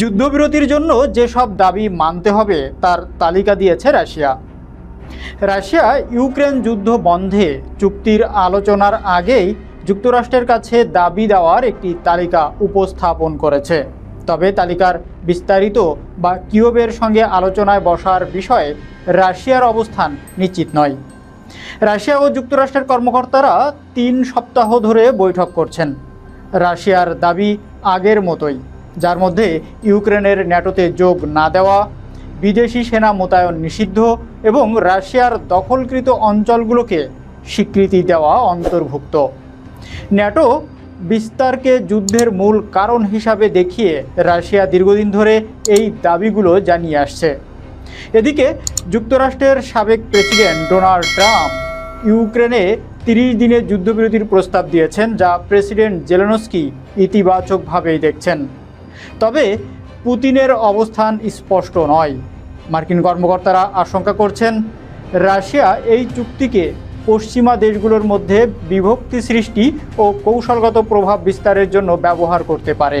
যুদ্ধবিরতির জন্য যেসব দাবি মানতে হবে, তার তালিকা দিয়েছে রাশিয়া। রাশিয়া ইউক্রেন যুদ্ধ বন্ধে চুক্তির আলোচনার আগেই যুক্তরাষ্ট্রের কাছে দাবি দেওয়ার একটি তালিকা উপস্থাপন করেছে। তবে তালিকার বিস্তারিত বা কিউবের সঙ্গে আলোচনায় বসার বিষয়ে রাশিয়ার অবস্থান নিশ্চিত নয়। রাশিয়া ও যুক্তরাষ্ট্রের কর্মকর্তারা তিন সপ্তাহ ধরে বৈঠক করছেন। রাশিয়ার দাবি আগের মতোই। যার মধ্যে ইউক্রেনের ন্যাটোতে যোগ না দেওয়া, বিদেশি সেনা মোতায়েন নিষিদ্ধ এবং রাশিয়ার দখলকৃত অঞ্চলগুলোকে স্বীকৃতি দেওয়া অন্তর্ভুক্ত। ন্যাটো বিস্তারকে যুদ্ধের মূল কারণ হিসাবে দেখিয়ে রাশিয়া দীর্ঘদিন ধরে এই দাবিগুলো জানিয়ে আসছে। এদিকে যুক্তরাষ্ট্রের সাবেক প্রেসিডেন্ট ডোনাল্ড ট্রাম্প ইউক্রেনে তিরিশ দিনের যুদ্ধবিরতির প্রস্তাব দিয়েছেন, যা প্রেসিডেন্ট জেলেনস্কি ইতিবাচকভাবেই দেখছেন। তবে পুতিনের অবস্থান স্পষ্ট নয়। মার্কিন কর্মকর্তারা আশঙ্কা করছেন, রাশিয়া এই চুক্তিকে পশ্চিমা দেশগুলোর মধ্যে বিভক্তি সৃষ্টি ও কৌশলগত প্রভাব বিস্তারের জন্য ব্যবহার করতে পারে।